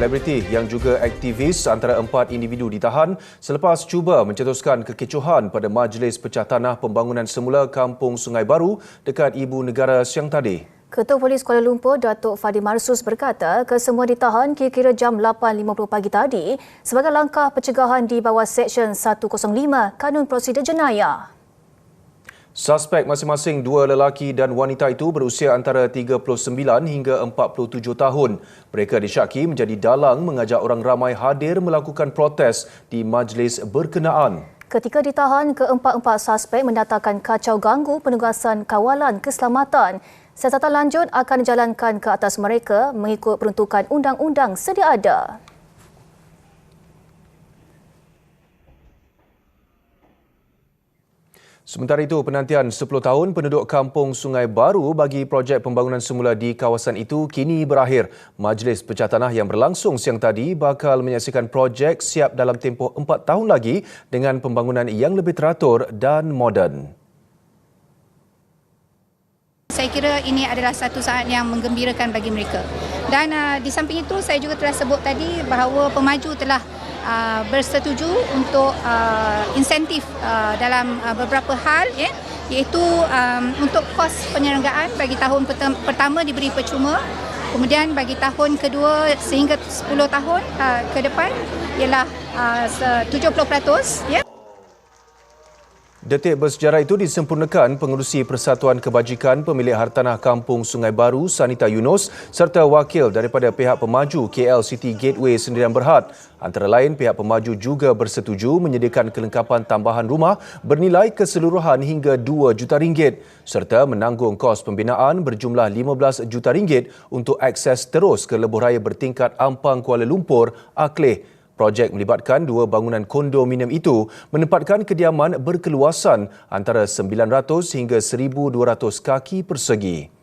selebriti yang juga aktivis antara empat individu ditahan selepas cuba mencetuskan kekecohan pada Majlis Pecah Tanah Pembangunan Semula Kampung Sungai Baru dekat Ibu Negara siang tadi. Ketua Polis Kuala Lumpur, Datuk Fadi Marsus berkata kesemua ditahan kira-kira jam 8.50 pagi tadi sebagai langkah pencegahan di bawah Seksyen 105 Kanun Prosedur Jenayah. Suspek masing-masing dua lelaki dan wanita itu berusia antara 39 hingga 47 tahun. Mereka disyaki menjadi dalang mengajak orang ramai hadir melakukan protes di majlis berkenaan. Ketika ditahan, keempat-empat suspek mendatangkan kacau ganggu penugasan kawalan keselamatan. Siasatan lanjut akan dijalankan ke atas mereka mengikut peruntukan undang-undang sedia ada. Sementara itu, penantian 10 tahun penduduk kampung Sungai Baru bagi projek pembangunan semula di kawasan itu kini berakhir. Majlis Pecah Tanah yang berlangsung siang tadi bakal menyaksikan projek siap dalam tempoh 4 tahun lagi dengan pembangunan yang lebih teratur dan moden. Saya kira ini adalah satu saat yang menggembirakan bagi mereka. Dan uh, di samping itu saya juga telah sebut tadi bahawa pemaju telah uh, bersetuju untuk uh, insentif uh, dalam uh, beberapa hal ya iaitu um, untuk kos penyelenggaraan bagi tahun pertama diberi percuma kemudian bagi tahun kedua sehingga 10 tahun uh, ke depan ialah uh, 70% ya Detik bersejarah itu disempurnakan pengurusi Persatuan Kebajikan Pemilik Hartanah Kampung Sungai Baru Sanita Yunus serta wakil daripada pihak pemaju KL City Gateway Sendirian Berhad. Antara lain, pihak pemaju juga bersetuju menyediakan kelengkapan tambahan rumah bernilai keseluruhan hingga 2 juta ringgit serta menanggung kos pembinaan berjumlah 15 juta ringgit untuk akses terus ke lebuh raya bertingkat Ampang Kuala Lumpur, Akleh. Projek melibatkan dua bangunan kondominium itu menempatkan kediaman berkeluasan antara 900 hingga 1200 kaki persegi.